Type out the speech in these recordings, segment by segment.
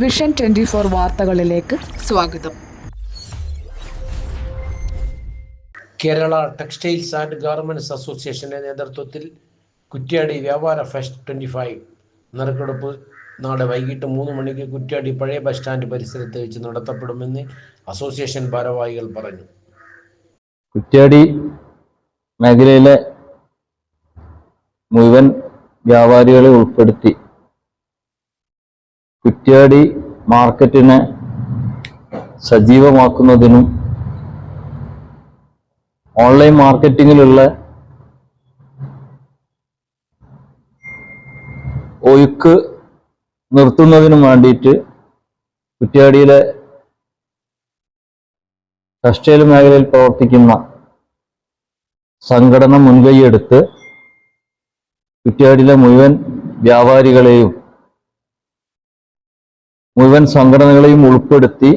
Vision twenty four വാർത്തകളിലേക്ക് സ്വാഗതം. Kerala textiles and garments അസോസിയേഷന്റെ നേതൃത്വത്തിൽ കുറ്റ്യാടി വ്യാപാര ഫെസ്റ്റ് ട്വന്റി ഫൈവ് നറുക്കെടുപ്പ് നാളെ വൈകിട്ട് മൂന്ന് മണിക്ക് കുറ്റ്യാടി പഴയ ബസ് സ്റ്റാൻഡ് പരിസരത്ത് വെച്ച് നടത്തപ്പെടുമെന്ന് അസോസിയേഷൻ ഭാരവാഹികൾ പറഞ്ഞു. കുറ്റ്യാടി മേഖലയിലെ മുഴുവൻ വ്യാപാരികളെ ഉൾപ്പെടുത്തി കുറ്റ്യാടി മാർക്കറ്റിനെ സജീവമാക്കുന്നതിനും ഓൺലൈൻ മാർക്കറ്റിങ്ങിലുള്ള ഒഴുക്ക് നിർത്തുന്നതിനും വേണ്ടിയിട്ട് കുറ്റ്യാടിയിലെ ടെക്സ്റ്റൈൽ മേഖലയിൽ പ്രവർത്തിക്കുന്ന സംഘടന മുൻകൈയെടുത്ത് കുറ്റ്യാടിയിലെ മുഴുവൻ വ്യാപാരികളെയും മുഴുവൻ സംഘടനകളെയും ഉൾപ്പെടുത്തി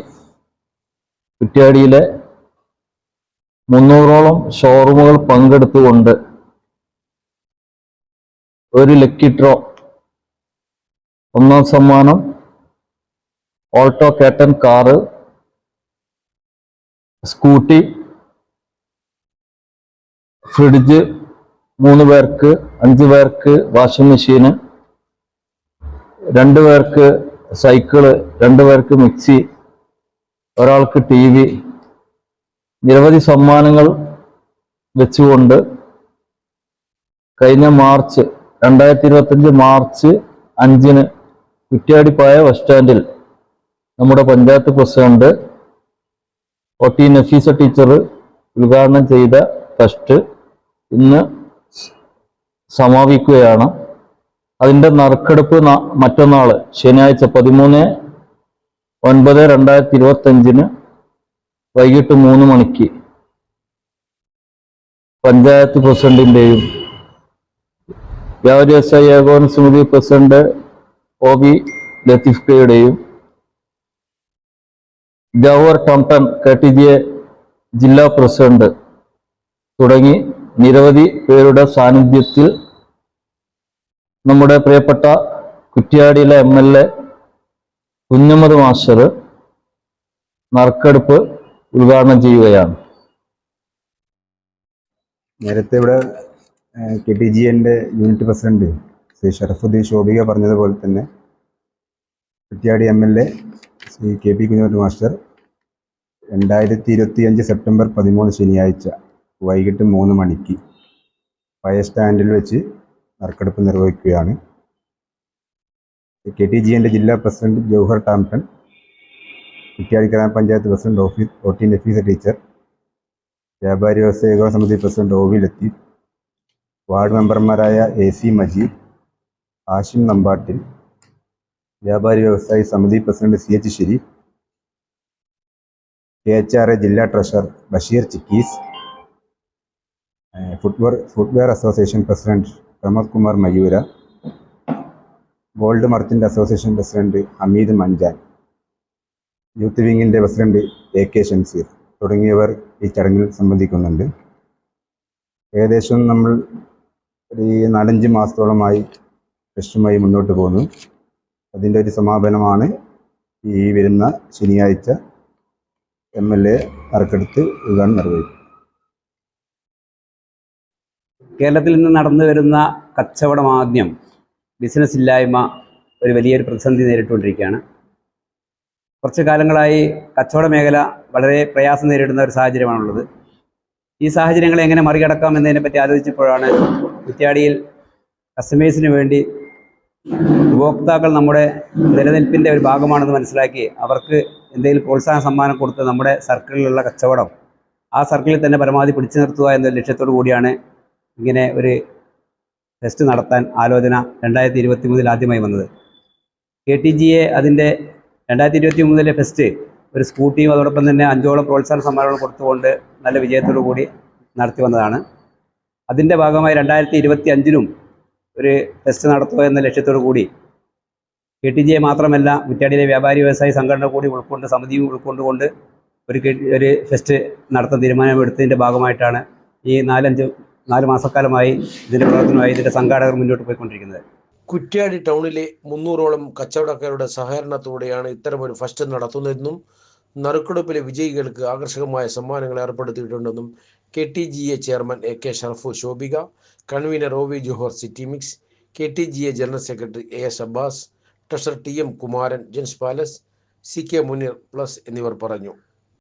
കുറ്റ്യാടിയിലെ മുന്നൂറോളം ഷോറൂമുകൾ പങ്കെടുത്തുകൊണ്ട് ഒരു ലക്കി ഡ്രോ ഒന്നാം സമ്മാനം Alto K ten car scooty fridge മൂന്ന് പേർക്ക് അഞ്ച് പേർക്ക് വാഷിംഗ് മെഷീന് രണ്ട് പേർക്ക് സൈക്കിൾ രണ്ടുപേർക്ക് മിക്സി ഒരാൾക്ക് ടി വി നിരവധി സമ്മാനങ്ങൾ വെച്ചുകൊണ്ട് കഴിഞ്ഞ മാർച്ച് രണ്ടായിരത്തി ഇരുപത്തഞ്ച് മാർച്ച് അഞ്ചിന് കുറ്റ്യാടിപ്പായ ബസ് സ്റ്റാൻഡിൽ നമ്മുടെ panchayat president O T Nafeesa teacher ഉദ്ഘാടനം ചെയ്ത ഫസ്റ്റ് ഇന്ന് സമാപിക്കുകയാണ്. അതിന്റെ നറുക്കെടുപ്പ് മറ്റന്നാൾ ശനിയാഴ്ച പതിമൂന്ന് ഒൻപത് രണ്ടായിരത്തി ഇരുപത്തി അഞ്ചിന് വൈകിട്ട് മൂന്ന് മണിക്ക് പഞ്ചായത്ത് പ്രസിഡന്റിന്റെയും വ്യാപാരി വ്യവസായ ഏകോപന സമിതി പ്രസിഡന്റ് ഒ ബി ലത്തീഫ് കെയുടെയും ജവഹർ ടംടൺ കെ ടി ജി എ ജില്ലാ പ്രസിഡന്റ് തുടങ്ങി നിരവധി പേരുടെ സാന്നിധ്യത്തിൽ നമ്മുടെ പ്രിയപ്പെട്ട കുറ്റ്യാടിയിലെ M L A Kunhammad master നറുക്കെടുപ്പ് ഉദ്ഘാടനം ചെയ്യുകയാണ്. നേരത്തെ ഇവിടെ കെ ടി ജി എന്റെ യൂണിറ്റ് പ്രസിഡന്റ് ശ്രീ ഷറഫുദ്ദീൻ ശോഭിക പറഞ്ഞതുപോലെ തന്നെ Kuttiady M L A Shri K P Kunhammad master രണ്ടായിരത്തി ഇരുപത്തി അഞ്ച് സെപ്റ്റംബർ പതിമൂന്ന് ശനിയാഴ്ച വൈകിട്ട് മൂന്ന് മണിക്ക് ഫയർ സ്റ്റാൻഡിൽ വെച്ച് നറുക്കെടുപ്പ് നിർവഹിക്കുകയാണ്. കെ ടി ജി എന്റെ ജില്ലാ പ്രസിഡന്റ് ജൗഹർ കുറ്റിയാടി ഗ്രാമ ഗ്രാമപഞ്ചായത്ത് president office O T Nafeesa teacher വ്യാപാരി വ്യവസായ ഏകോപന സമിതി president O V Latheef ward മെമ്പർമാരായ എ സി മജീദ് ആഷിം നമ്പാട്ടിൽ വ്യാപാരി വ്യവസായി സമിതി president C H Shareef K H R A ജില്ലാ treasurer Basheer Chickies footwear footwear association president Pramod Kumar Mayura gold merchant association president Ameed Manchan youth വിങ്ങിന്റെ president A K Shamseer തുടങ്ങിയവർ ഈ ചടങ്ങിൽ സംബന്ധിക്കുന്നുണ്ട്. ഏകദേശം നമ്മൾ ഒരു നാലഞ്ച് മാസത്തോളമായി ഫെസ്റ്റുമായി മുന്നോട്ട് പോകുന്നു. അതിന്റെ ഒരു സമാപനമാണ് ഈ വരുന്ന ശനിയാഴ്ച എം എൽ എ അറക്കെടുത്ത് ഉദ്ഘാടനം നിർവഹിക്കും കേരളത്തിൽ നിന്ന് നടന്നു വരുന്ന കച്ചവട മാന്ദ്യം ബിസിനസ് ഇല്ലായ്മ ഒരു വലിയൊരു പ്രതിസന്ധി നേരിട്ടുകൊണ്ടിരിക്കുകയാണ്. കുറച്ച് കാലങ്ങളായി കച്ചവട മേഖല വളരെ പ്രയാസം നേരിടുന്ന ഒരു സാഹചര്യമാണുള്ളത്. ഈ സാഹചര്യങ്ങളെ എങ്ങനെ മറികടക്കാം എന്നതിനെ പറ്റി ആലോചിച്ചപ്പോഴാണ് കുറ്റ്യാടിയിൽ കസ്റ്റമേഴ്സിന് വേണ്ടി ഉപഭോക്താക്കൾ നമ്മുടെ നിലനിൽപ്പിന്റെ ഒരു ഭാഗമാണെന്ന് മനസ്സിലാക്കി അവർക്ക് എന്തെങ്കിലും പ്രോത്സാഹന സമ്മാനം കൊടുത്ത് നമ്മുടെ സർക്കിളിലുള്ള കച്ചവടം ആ സർക്കിളിൽ തന്നെ പരമാവധി പിടിച്ചു നിർത്തുക എന്ന ലക്ഷ്യത്തോടു കൂടിയാണ് ഇങ്ങനെ ഒരു ടെസ്റ്റ് നടത്താൻ ആലോചന രണ്ടായിരത്തി ഇരുപത്തി മൂന്നിൽ ആദ്യമായി വന്നത്. കെ ടി ജി എ അതിന്റെ രണ്ടായിരത്തി ഇരുപത്തി മൂന്നിലെ ഫെസ്റ്റ് ഒരു സ്കൂട്ടിയും അതോടൊപ്പം തന്നെ അഞ്ചോളം പ്രോത്സാഹന സമ്മാനങ്ങൾ കൊടുത്തുകൊണ്ട് നല്ല വിജയത്തോടു കൂടി നടത്തി വന്നതാണ്. അതിന്റെ ഭാഗമായി രണ്ടായിരത്തി ഇരുപത്തി അഞ്ചിനും ഒരു ഫെസ്റ്റ് നടത്തുക എന്ന ലക്ഷ്യത്തോടു കൂടി കെ ടി ജി എ മാത്രമല്ല കുറ്റാടിയിലെ വ്യാപാരി വ്യവസായി സംഘടന കൂടി ഉൾക്കൊണ്ട് സമിതിയും ഉൾക്കൊണ്ടുകൊണ്ട് ഒരു ഒരു ഫെസ്റ്റ് നടത്താൻ തീരുമാനമെടുത്തതിന്റെ ഭാഗമായിട്ടാണ് ഈ നാലഞ്ച് നാല് മാസക്കാലമായി ഇതിന്റെ പ്രവർത്തനമായി ഇതിന്റെ സംഘാടകർ മുന്നോട്ട് പോയിക്കൊണ്ടിരിക്കുന്നത്. കുറ്റ്യാടി ടൗണിലെ മുന്നൂറോളം കച്ചവടക്കാരുടെ സഹകരണത്തോടെയാണ് ഇത്തരമൊരു ഫസ്റ്റ് നടത്തുന്നതെന്നും നറുക്കെടുപ്പിലെ വിജയികൾക്ക് ആകർഷകമായ സമ്മാനങ്ങൾ ഏർപ്പെടുത്തിയിട്ടുണ്ടെന്നും K T G A chairman A K Sharaf Shobhika convener O V Johar City Mix K T G A general secretary A S Abbas treasurer T M Kumaran Gents Palace C K Muneer Plus എന്നിവർ പറഞ്ഞു.